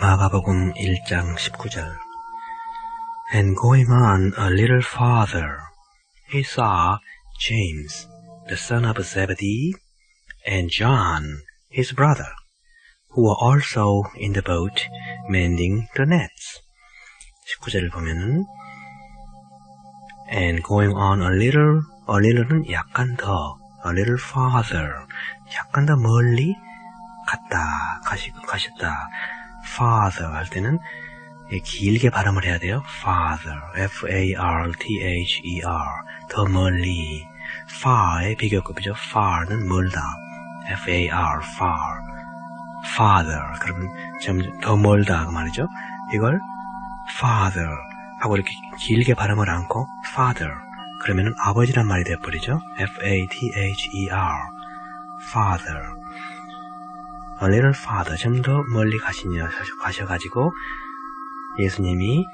마가복음 1장 19절 And going on a little farther, he saw James, the son of Zebedee, and John, his brother, who were also in the boat mending the nets. 19절을 보면은 And going on a little, a little는 약간 더, a little farther, 약간 더 멀리 갔다, 가시, 가셨다. Farther 할 때는 길게 발음을 해야 돼요. farther, f-a-r-t-h-e-r, 더 멀리. far의 비교급이죠. far는 멀다, f-a-r, far, farther. 그러면 좀더 멀다 그 말이죠. 이걸 father 하고 이렇게 길게 발음을 않고 father 그러면은 아버지란 말이 되어버리죠. f-a-t-h-e-r, father. A little farther, 좀 더 멀리 가시냐, 가셔가지고 예수님이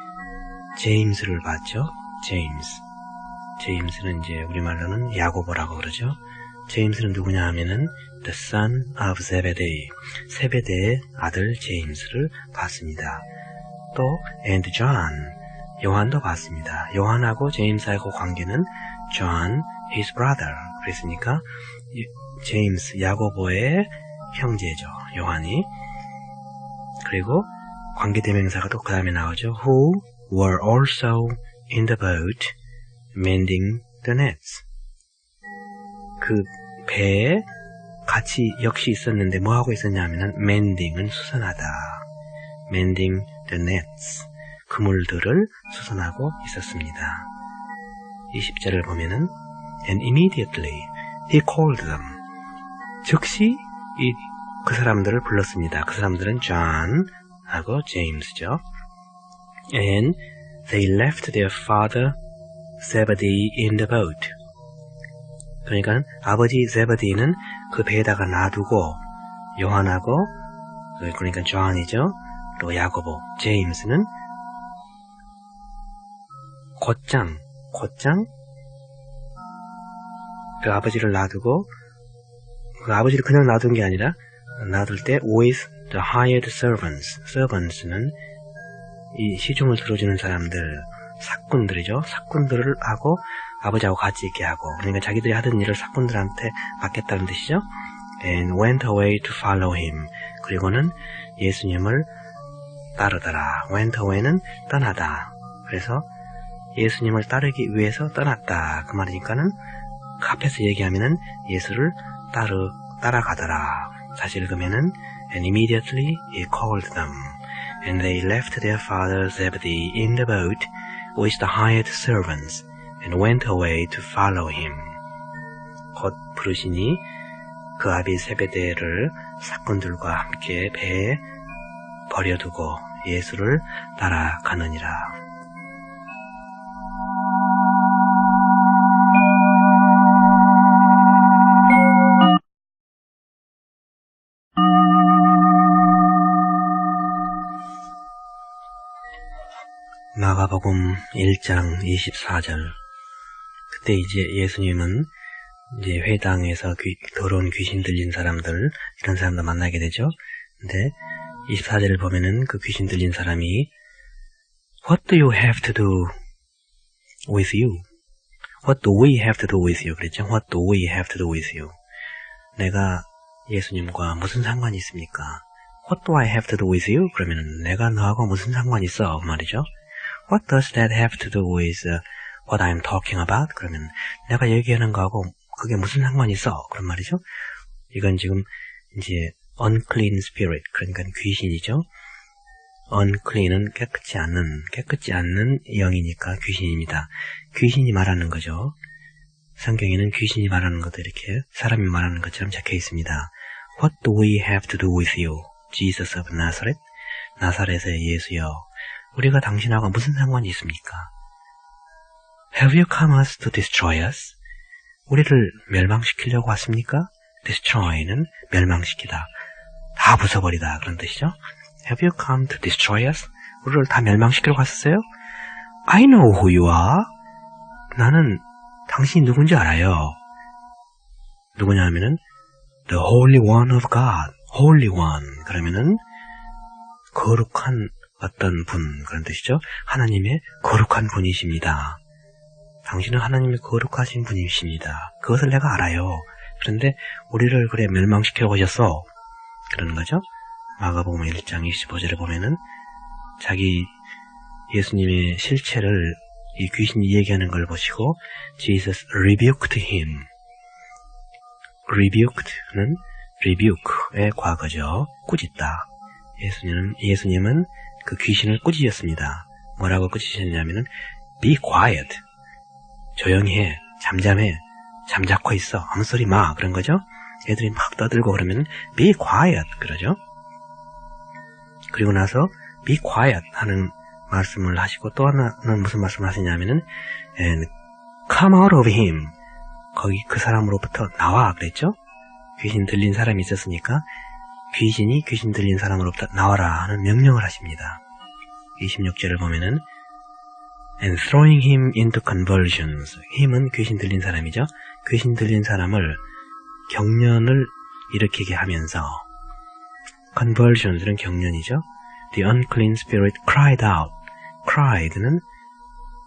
제임스를 봤죠. 제임스. 제임스는 이제 우리말로는 야고보라고 그러죠. 제임스는 누구냐 하면은 the son of Zebedee, 세베대의 아들 제임스를 봤습니다. 또 and John, 요한도 봤습니다. 요한하고 제임스하고 관계는 John, his brother. 그랬으니까 제임스, 야고보의 형제죠. 요한이. 그리고 관계대명사가 또 그 다음에 나오죠. Who were also in the boat mending the nets. 그 배에 같이 역시 있었는데 뭐 하고 있었냐면은 mending은 수선하다. mending the nets. 그물들을 수선하고 있었습니다. 20절을 보면은 and immediately he called them. 즉시 이, 그 사람들을 불렀습니다. 그 사람들은 John하고 James죠. And they left their father Zebedee in the boat. 그러니까 아버지 제베디는 그 배에다가 놔두고 요한하고 그러니까 조한이죠. 또 야고보, 제임스는 곧장, 곧장 그 아버지를 놔두고 그 아버지를 그냥 놔둔 게 아니라 놔둘 때 with the hired servants. servants는 이 시중을 들어주는 사람들, 사꾼들이죠. 사꾼들을 하고 아버지하고 같이 있게 하고 그러니까 자기들이 하던 일을 사꾼들한테 맡겼다는 뜻이죠. And went away to follow him. 그리고는 예수님을 따르더라. went away는 떠나다. 그래서 예수님을 따르기 위해서 떠났다. 그 말이니까는 앞에서 얘기하면은 예수를 따르, 따라가더라. 다시 읽으면은 And immediately he called them, and they left their father Zebedee in the boat with the hired servants, and went away to follow him. 곧 부르시니 그 아비 세베대를 사꾼들과 함께 배에 버려두고 예수를 따라가느니라. 마가복음 1장 24절. 그때 이제 예수님은 이제 회당에서 귀, 더러운 귀신 들린 사람들, 이런 사람들 만나게 되죠. 근데 24절을 보면은 그 귀신 들린 사람이 What do you have to do with you? What do we have to do with you? 그랬죠. What do we have to do with you? 내가 예수님과 무슨 상관이 있습니까? What do I have to do with you? 그러면은 내가 너하고 무슨 상관이 있어? 그 말이죠. What does that have to do with what I'm talking about? 그러면 내가 얘기하는 거하고 그게 무슨 상관이 있어? 그런 말이죠. 이건 지금 이제 unclean spirit 그러니까 귀신이죠. unclean은 깨끗지 않는 깨끗지 않는 영이니까 귀신입니다. 귀신이 말하는 거죠. 성경에는 귀신이 말하는 것도 이렇게 사람이 말하는 것처럼 적혀 있습니다. What do we have to do with you, Jesus of Nazareth? 나사렛의 예수여, 우리가 당신하고 무슨 상관이 있습니까? Have you come us to destroy us? 우리를 멸망시키려고 왔습니까? destroy는 멸망시키다. 다 부숴버리다. 그런 뜻이죠. Have you come to destroy us? 우리를 다 멸망시키려고 왔었어요? I know who you are. 나는 당신이 누군지 알아요. 누구냐 하면은 The Holy One of God. Holy One. 그러면은 거룩한 어떤 분 그런 뜻이죠. 하나님의 거룩한 분이십니다. 당신은 하나님의 거룩하신 분이십니다. 그것을 내가 알아요. 그런데 우리를 그래 멸망시켜 오셨어. 그러는 거죠. 마가복음 1장 25절에 보면은 자기 예수님의 실체를 이 귀신이 얘기하는 걸 보시고 Jesus rebuked him. rebuked는 rebuke의 과거죠. 꾸짖다. 예수님은 예수님은 그 귀신을 꾸짖었습니다. 뭐라고 꾸짖으셨냐면은 be quiet. 조용히 해. 잠잠해. 잠자코 있어. 아무 소리 마. 그런 거죠. 애들이 막 떠들고 그러면 be quiet 그러죠. 그리고 나서 be quiet 하는 말씀을 하시고 또 하나는 무슨 말씀을 하시냐면은 and come out of him 거기 그 사람으로부터 나와 그랬죠. 귀신 들린 사람이 있었으니까 귀신이 귀신 들린 사람으로부터 나와라 하는 명령을 하십니다. 26절을 보면은 and throwing him into convulsions. 힘은 귀신 들린 사람이죠. 귀신 들린 사람을 경련을 일으키게 하면서 convulsions는 경련이죠. The unclean spirit cried out. cried는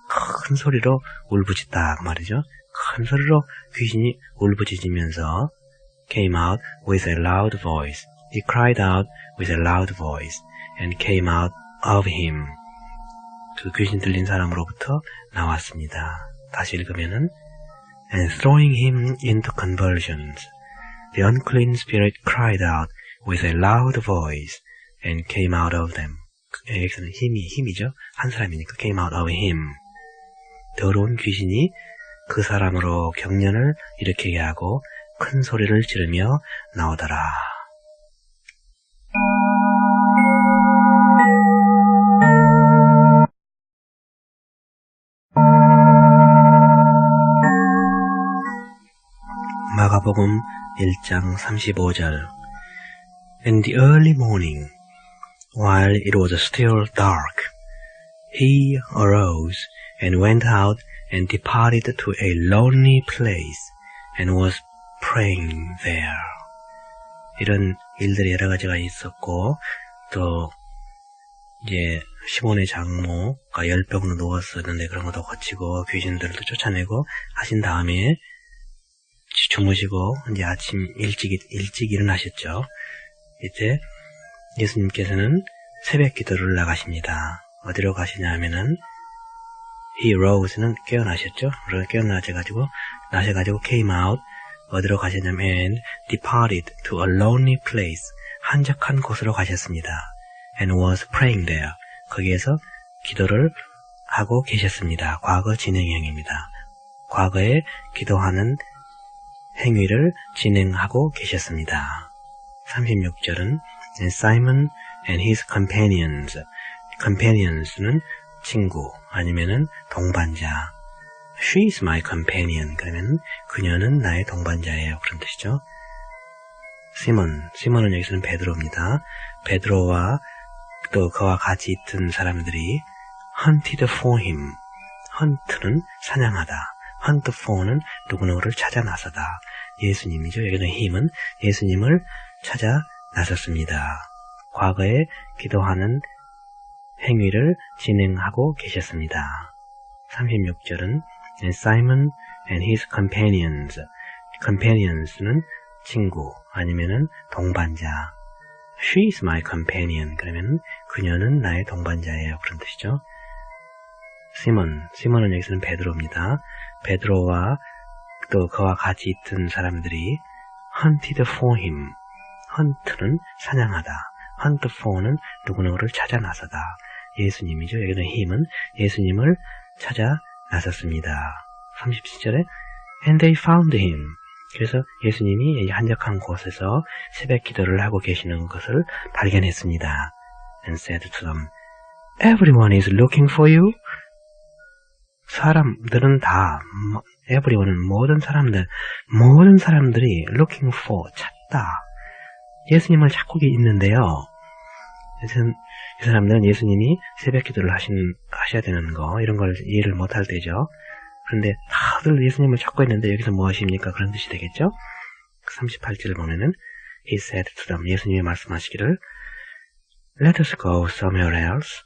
큰 소리로 울부짖다 그 말이죠. 큰 소리로 귀신이 울부짖으면서 came out with a loud voice. He cried out with a loud voice and came out of him. 그 귀신 들린 사람으로부터 나왔습니다. 다시 읽으면은 and throwing him into convulsions. The unclean spirit cried out with a loud voice and came out of them. 여기서는 힘이 힘이죠. 한 사람이니까 came out of him. 더러운 귀신이 그 사람으로 경련을 일으키게 하고 큰 소리를 지르며 나오더라. 마가복음 1장 35절 In the early morning, while it was still dark, he arose and went out and departed to a lonely place and was praying there. 이런 일들이 여러 가지가 있었고 또 이제 시몬의 장모가 열병으로 누웠었는데 그런 것도 거치고 귀신들도 쫓아내고 하신 다음에 주무시고 이제 아침 일찍 일찍 일어나셨죠. 이때 예수님께서는 새벽 기도를 나가십니다. 어디로 가시냐면은 he rose는 깨어나셨죠. 깨어나셔가지고 나셔가지고 came out 어디로 가셨냐면 departed to a lonely place 한적한 곳으로 가셨습니다. and was praying there 거기에서 기도를 하고 계셨습니다. 과거 진행형입니다. 과거에 기도하는 행위를 진행하고 계셨습니다. 36절은 Simon and his companions. companions는 친구 아니면은 동반자. She is my companion. 그러면 그녀는 나의 동반자예요. 그런 뜻이죠. 시몬 시몬은 여기서는 베드로입니다. 베드로와 또 그와 같이 있던 사람들이 hunted for him. hunt는 사냥하다 for는 누구누구를 찾아 나서다 예수님이죠. 여기는 힘은 예수님을 찾아 나섰습니다. 과거에 기도하는 행위를 진행하고 계셨습니다. 36절은 Simon and his companions. companions는 친구 아니면은 동반자. She is my companion. 그러면 그녀는 나의 동반자예요. 그런 뜻이죠. 시몬, 시몬은 여기서는 베드로입니다. 베드로와 또 그와 같이 있던 사람들이 hunted for him. hunt는 사냥하다. hunt for는 누구누구를 찾아 나서다. 예수님이죠. 여기는 힘은 예수님을 찾아 나섰습니다. 37절에 And they found him. 그래서 예수님이 한적한 곳에서 새벽 기도를 하고 계시는 것을 발견했습니다. And said to them, Everyone is looking for you. 사람들은 다, everyone은 모든 사람들, 모든 사람들이 looking for, 찾다. 예수님을 찾고 있는데요. 이 사람들은 예수님이 새벽 기도를 하신, 하셔야 되는 거, 이런 걸 이해를 못할 때죠. 그런데 다들 예수님을 찾고 있는데 여기서 뭐 하십니까? 그런 뜻이 되겠죠? 38절을 보면은 He said to them, 예수님이 말씀하시기를 Let us go somewhere else.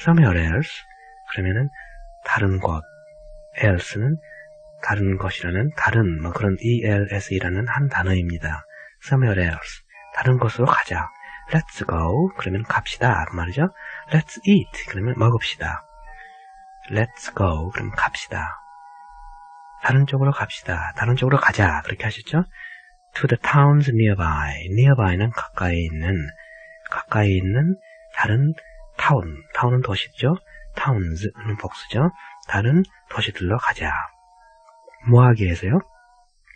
Somewhere else. 그러면은 다른 곳. Else는 다른 것이라는 다른 뭐 그런 els이라는 한 단어입니다. somewhere else. 다른 곳으로 가자. Let's go. 그러면 갑시다. 그 말이죠. Let's eat. 그러면 먹읍시다. Let's go. 그럼 갑시다. 다른 쪽으로 갑시다. 다른 쪽으로 가자. 그렇게 하셨죠? To the towns nearby. nearby는 가까이 있는, 가까이 있는 다른 타운. 타운은 도시죠? towns는 복수죠? 다른 도시들로 가자. 뭐 하기 위해서요?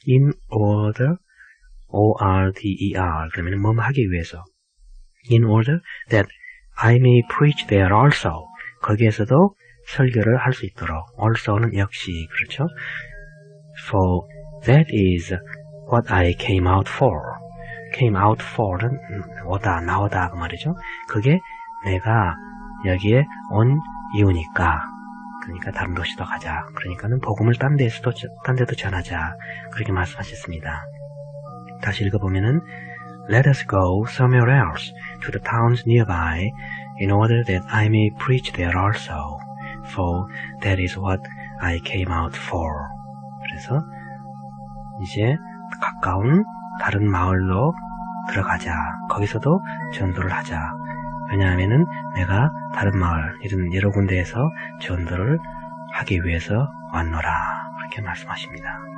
In order, O-R-D-E-R. 그러면 뭐 하기 위해서. In order that I may preach there also. 거기에서도 설교를 할 수 있도록. also는 역시, 그렇죠? For that is what I came out for. came out for는 오다, 나오다 그 말이죠. 그게 내가 여기에 온 이유니까. 그러니까 다른 도시도 가자. 그러니까는 복음을 딴 데서도 딴 데도 전하자. 그렇게 말씀하셨습니다. 다시 읽어보면은 Let us go somewhere else to the towns nearby in order that I may preach there also. For that is what I came out for. 그래서 이제 가까운 다른 마을로 들어가자. 거기서도 전도를 하자. 왜냐하면은 내가 다른 마을, 이런 여러 군데에서 전도를 하기 위해서 왔노라. 그렇게 말씀하십니다.